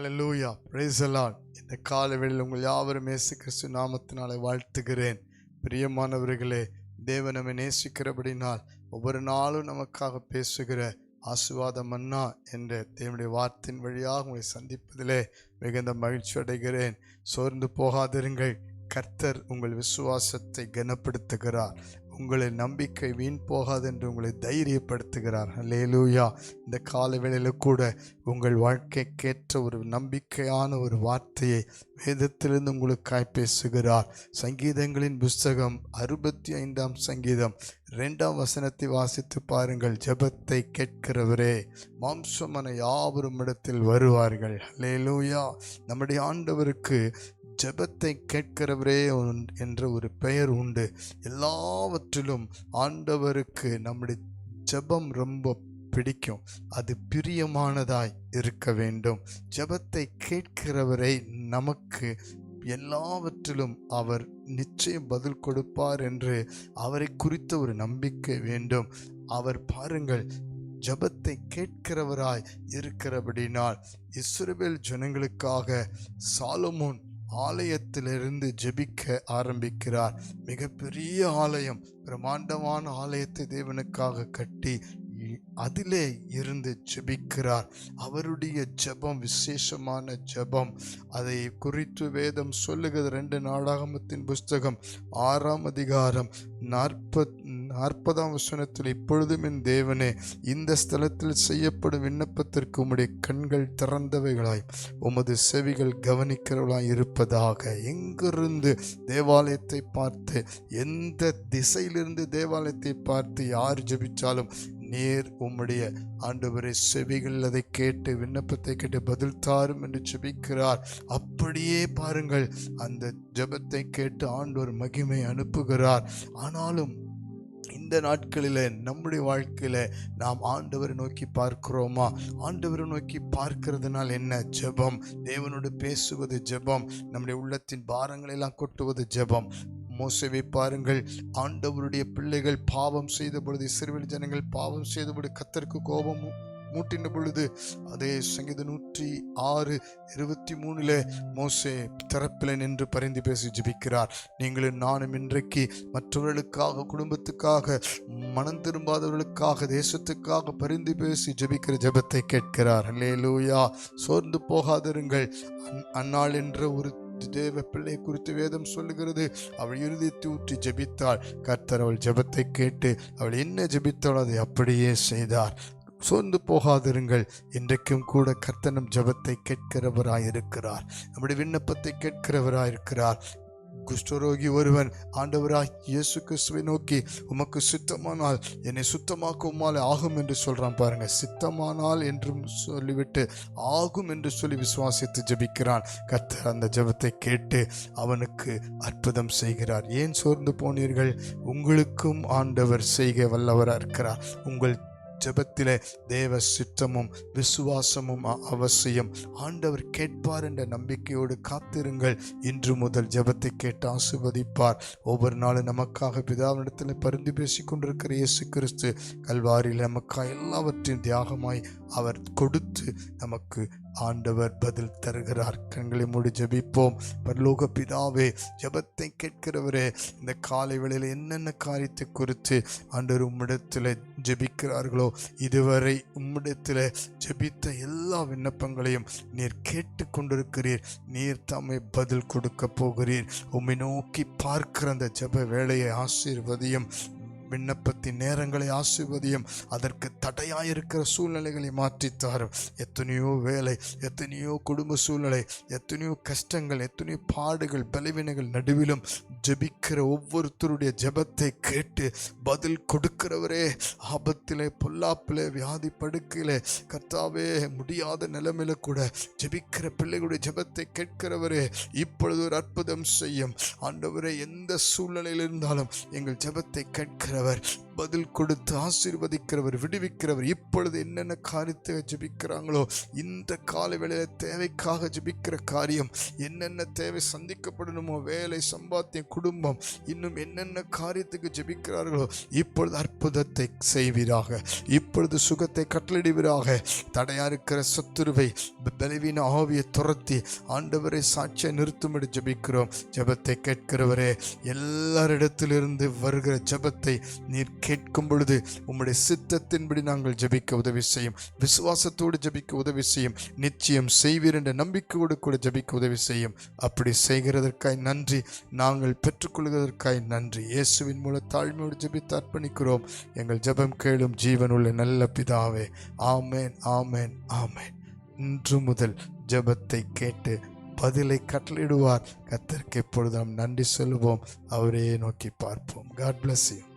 ஹalleluya praise the Lord இந்த காலவேளையில் உங்கள் யாவரும் இயேசு கிறிஸ்து நாமத்தினாலே வாழ்த்துகிறேன். பிரியமானவர்களே தேவன் நம்மை நேசிக்கிறபடினால் ஒவ்வொரு நாளும் நமக்காக பேசுகிற ஆசுவாதம் அண்ணா என்ற தேவனுடைய வார்த்தையின் வழியாக உங்களை சந்திப்பதிலே மிகுந்த மகிழ்ச்சி அடைகிறேன். சோர்ந்து போகாதிருங்கள். கர்த்தர் உங்கள் விசுவாசத்தை கனப்படுத்துகிறார். உங்களை நம்பிக்கை வீண் போகாது என்று உங்களை தைரியப்படுத்துகிறார். லேலூயா இந்த கால வேளையில் கூட உங்கள் வாழ்க்கைக்கேற்ற ஒரு நம்பிக்கையான ஒரு வார்த்தையை வேதத்திலிருந்து உங்களுக்காய் பேசுகிறார் சங்கீதங்களின் புஸ்தகம் அறுபத்தி ஐந்தாம் சங்கீதம் ரெண்டாம் வசனத்தை வாசித்து பாருங்கள். ஜெபத்தை கேட்கிறவரே மாம்சமன யாவரும் இடத்தில் வருவார்கள். லேலூயா நம்முடைய ஆண்டவருக்கு ஜெபத்தை கேட்கிறவரே என்ற ஒரு பெயர் உண்டு. எல்லாவற்றிலும் ஆண்டவருக்கு நம்முடைய ஜெபம் ரொம்ப பிடிக்கும். அது பிரியமானதாய் இருக்க வேண்டும். ஜெபத்தை கேட்கிறவரை நமக்கு எல்லாவற்றிலும் அவர் நிச்சயம் பதில் கொடுப்பார் என்று அவரை குறித்த ஒரு நம்பிக்கை வேண்டும். அவர் பாருங்கள் ஜெபத்தை கேட்கிறவராய் இருக்கிறபடினால் இஸ்ரேல் ஜனங்களுக்காக சாலமோன் ஆலயத்திலிருந்து ஜெபிக்க ஆரம்பிக்கிறார். மிகப்பெரிய ஆலயம் பிரம்மாண்டமான ஆலயத்தை தேவனுக்காக கட்டி அதிலே இருந்து ஜெபிக்கிறார். அவருடைய ஜெபம் விசேஷமான ஜெபம். அதை குறித்து வேதம் சொல்லுகிறது. ரெண்டு நாடாகமத்தின் புஸ்தகம் ஆறாம் அதிகாரம் நாற்பத் நாற்பதாம் வசனத்தில் இப்பொழுதும் என் தேவனே இந்த ஸ்தலத்தில் செய்யப்படும் விண்ணப்பத்திற்கு உம்முடைய கண்கள் திறந்தவைகளாய் உமது செவிகள் கவனிக்கிறவளாய் இருப்பதாக. எங்கிருந்து தேவாலயத்தை பார்த்து எந்த திசையிலிருந்து தேவாலயத்தை பார்த்து யார் ஜெபிச்சாலும் நேர் உம்முடைய ஆண்டவரை செவிகள் அதை கேட்டு விண்ணப்பத்தை கேட்டு பதில் தாரும் என்று ஜெபிக்கிறார். அப்படியே பாருங்கள் அந்த ஜபத்தை கேட்டு ஆண்டவர் மகிமை அனுப்புகிறார். ஆனாலும் இந்த நாட்களில் நம்முடைய வாழ்க்கையில் நாம் ஆண்டவரை நோக்கி பார்க்கிறோமா? ஆண்டவரை நோக்கி பார்க்கிறதுனால் என்ன ஜெபம்? தேவனோடு பேசுவது ஜெபம். நம்முடைய உள்ளத்தின் பாரங்களை எல்லாம் கொட்டுவது ஜெபம். மோசவை பாருங்கள் ஆண்டவருடைய பிள்ளைகள் பாவம் செய்த பொழுது ஜனங்கள் பாவம் செய்த பொழுது கத்தருக்கு கோபமும் மூட்டின பொழுது அதே சங்கீத நூற்றி ஆறு இருபத்தி மூணுல மோசே திறப்பில் நின்று பரிந்து பேசி ஜெபிக்கிறார். நீங்களும் நானும் இன்றைக்கு மற்றவர்களுக்காக குடும்பத்துக்காக மனம் திரும்பாதவர்களுக்காக தேசத்துக்காக பரிந்து பேசி ஜெபிக்கிற ஜெபத்தை கேட்கிறார். அல்லேலூயா சோர்ந்து போகாதிருங்கள். அந்- என்ற ஒரு தேவ பிள்ளை குறித்து வேதம் சொல்லுகிறது. அவள் இருதயத்தை ஊற்றி ஜெபித்தாள். கர்த்தர் அவள் ஜெபத்தை கேட்டு அவள் என்ன ஜெபித்தாள் அதை அப்படியே செய்தார். சோர்ந்து போகாதிருங்கள். இன்றைக்கும் கூட கர்த்தனம் ஜெபத்தை கேட்கிறவராயிருக்கிறார். நம்முடைய விண்ணப்பத்தை கேட்கிறவராயிருக்கிறார். குஷ்டரோகி ஒருவன் ஆண்டவராய் இயேசு கிறிஸ்துவை நோக்கி உமக்கு சுத்தமானால் என்னை சுத்தமாக்க உம்மாலே ஆகும் என்று சொல்கிறான் பாருங்க. சித்தமானால் என்றும் சொல்லிவிட்டு ஆகும் என்று சொல்லி விசுவாசித்து ஜெபிக்கிறான். கர்த்தர் அந்த ஜெபத்தை கேட்டு அவனுக்கு அற்புதம் செய்கிறார். ஏன் சோர்ந்து போனீர்கள்? உங்களுக்கும் ஆண்டவர் செய்க வல்லவராக இருக்கிறார் உங்கள் ஜபத்திலே தேவ சித்தமும் விசுவாசமும் அவசியம். ஆண்டவர் கேட்பார் என்ற நம்பிக்கையோடு காத்திருங்கள். இன்று முதல் ஜெபத்தை கேட்டு ஆசிர்வதிப்பார். ஒவ்வொரு நாளும் நமக்காக பிதாவினிடத்தில் பரிந்து பேசி கொண்டிருக்கிற இயேசு கிறிஸ்து கல்வாரியில் நமக்காக எல்லாவற்றையும் தியாகமாய் அவர் கொடுத்து நமக்கு ஆண்டவர் பதில் தருகிறார். கண்களை மூடி ஜெபிப்போம். பரலோக பிதாவே ஜெபத்தை கேட்கிறவரே இந்த காலை வேளையில் என்னென்ன காரியத்தை குறித்து ஆண்டவர் உம்மிடத்தில் ஜெபிக்கிறார்களோ இதுவரை உம்மிடத்தில் ஜெபித்த எல்லா விண்ணப்பங்களையும் நீர் கேட்டு கொண்டிருக்கிறீர். நீர் தாமே பதில் கொடுக்க போகிறீர். உம்மை நோக்கி பார்க்கிற அந்த ஜெப வேலையை ஆசீர்வதியும் விண்ணப்பத்தின் நேரங்களை ஆசிர்வதியும் அதற்கு தடையாயிருக்கிற சூழ்நிலைகளை மாற்றித்தாரும் எத்தனையோ வேலை எத்தனையோ குடும்ப சூழ்நிலை எத்தனையோ கஷ்டங்கள் எத்தனையோ பாடுகள் பலவீனங்கள் நடுவிலும் ஜெபிக்கிற ஒவ்வொருத்தருடைய ஜெபத்தை கேட்டு பதில் கொடுக்கிறவரே ஆபத்திலே பொல்லாப்பிலே வியாதி படுக்கையிலே கர்த்தாவே முடியாத நிலைமையில கூட ஜெபிக்கிற பிள்ளைகளுடைய ஜெபத்தை கேட்கிறவரே இப்பொழுது ஒரு அற்புதம் செய்யும். ஆண்டவரே எந்த சூழ்நிலையில் இருந்தாலும் எங்கள் ஜெபத்தை கொடுக்கிறவர் பதில் கொடுத்து ஆசீர்வதிக்கிறவர் விடுவிக்கிறவர் இப்பொழுது என்னென்ன காரியத்தை ஜெபிக்கிறாங்களோ இந்த கால வேளையில் தேவைக்காக ஜெபிக்கிற காரியம் என்னென்ன தேவை சந்திக்கப்படணுமோ வேலை சம்பாத்தியம் குடும்பம் இன்னும் என்னென்ன காரியத்துக்கு ஜெபிக்கிறார்களோ இப்பொழுது அற்புதத்தை செய்வீராக. இப்பொழுது சுகத்தை கட்டளிடுவீராக தடையா இருக்கிற சத்துருவை பலவீன ஆவியை துரத்தி ஆண்டவரை சாட்சியை நிறுத்தும்படி ஜெபிக்கிறோம். ஜெபத்தை கேட்கிறவரே எல்லாரிடத்திலிருந்து வருகிற ஜெபத்தை நீர் கேட்கும் பொழுது உம்முடைய சித்தத்தின்படி நாங்கள் ஜெபிக்க உதவி செய்யும். விசுவாசத்தோடு ஜெபிக்க உதவி செய்யும். நிச்சயம் செய்வீர் என்ற நம்பிக்கையோடு கூட ஜெபிக்க உதவி செய்யும். அப்படி செய்கிறதற்காய் நன்றி. நாங்கள் பெற்றுக்கொள்கிறதற்காய் நன்றி. இயேசுவின் மூல தாழ்மையோடு ஜெபித்து அர்ப்பணிக்கிறோம். எங்கள் ஜெபம் கேளும் ஜீவன் உள்ள நல்ல பிதாவே. ஆமேன் ஆமேன் ஆமேன். இன்று முதல் ஜெபத்தை கேட்டு பதிலை கட்டளிடுவார் கத்தருக்கு எப்பொழுதும் நன்றி சொல்லுவோம். அவரே நோக்கி பார்ப்போம். God bless you